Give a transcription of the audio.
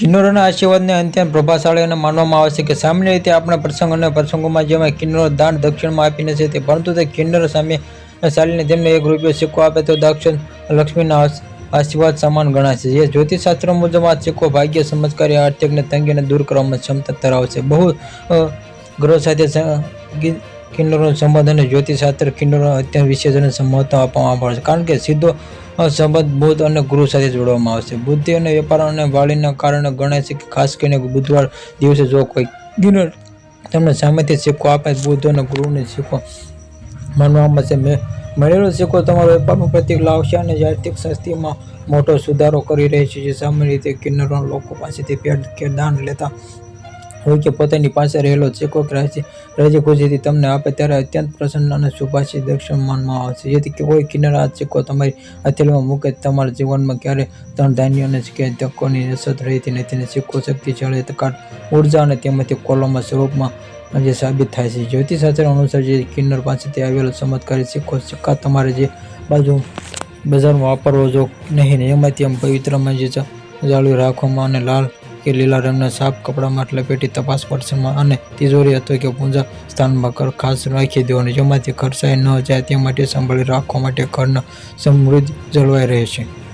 કિન્નરોના આશીર્વાદને અત્યંત પ્રભાવશાળી અને માનવામાં આવે છે કે સામાન્ય રીતે આપણા પ્રસંગ અને પ્રસંગોમાં જેમાં કિન્નરો દાન દક્ષિણમાં આપીને છે તે પરંતુ તે કિન્નર સામે ચાલીને તેમને એક રૂપિયો સિક્કો આપે તો દક્ષિણ લક્ષ્મીના આશીર્વાદ સમાન ગણાય છે. જે જ્યોતિષશાસ્ત્ર મુજબ આ સિક્કો ભાગ્ય ચમત્કારી આર્થિકને તંગીને દૂર કરવામાં ક્ષમતા ધરાવે છે. બહુ ગ્રહ સાથે કિન્નરોનો સંબંધ અને જ્યોતિષશાસ્ત્ર કિન્નરો અત્યંત વિશેષ અને મહત્વ આપવામાં આવે છે. કારણ કે સીધો સંબંધ બુધ અને ગુરુ સાથે જોડવામાં આવશે. બુદ્ધિ અને વેપાર અને વાળીના કારણે ગણાય છે કે ખાસ કરીને બુધવાર દિવસે જો કોઈ કિન્નર તમને સામેથી શીખો આપે, બુદ્ધ અને ગુરુને શીખો માનવામાં છે મેં મળેલો શીખો તમારો વેપારનું પ્રતિક લાવશે અને આર્થિક સ્થિતિમાં મોટો સુધારો કરી રહી છે. જે સામાન્ય રીતે કિન્નરો લોકો પાસેથી પેટ કે દાન લેતા હોય કે પોતાની પાસે રહેલો સિક્કો કે રાજી રાજી ખુશીથી તમને આપે ત્યારે અત્યંત પ્રસન્ન અને શુભાશી દર્શન માનવામાં આવે છે. જેથી કોઈ કિન્નર આ સિક્કો તમારી હથેળીમાં મૂકે તમારા જીવનમાં ક્યારે ત્રણ ધાન્ય અને કે તકોની અસર રહેતી નથી ને સિક્કો શક્તિશાળી તકાટ ઊર્જા અને તેમાંથી કોલોમાં સ્વરૂપમાં જે સાબિત થાય છે. જ્યોતિષશાસ્ત્ર અનુસાર જે કિન્નર પાસેથી આવેલો ચમત્કારી સિક્કો સિક્કા તમારે જે બાજુ બજારમાં વાપરવો જો નહીં એમાંથી આમ પવિત્રમાં જે જાળવી રાખવામાં અને લાલ કે લીલા રંગના સાફ કપડામાં લપેટી તપાસ પડશેમાં અને તિજોરી અથવા કે પૂજા સ્થાનમાં ખાસ રાખી દેવાનું. જેમાંથી ખર્ચાઈ ન જાય તે માટે સંભાળી રાખવા માટે ઘરના સમૃદ્ધ જળવાઈ રહે છે.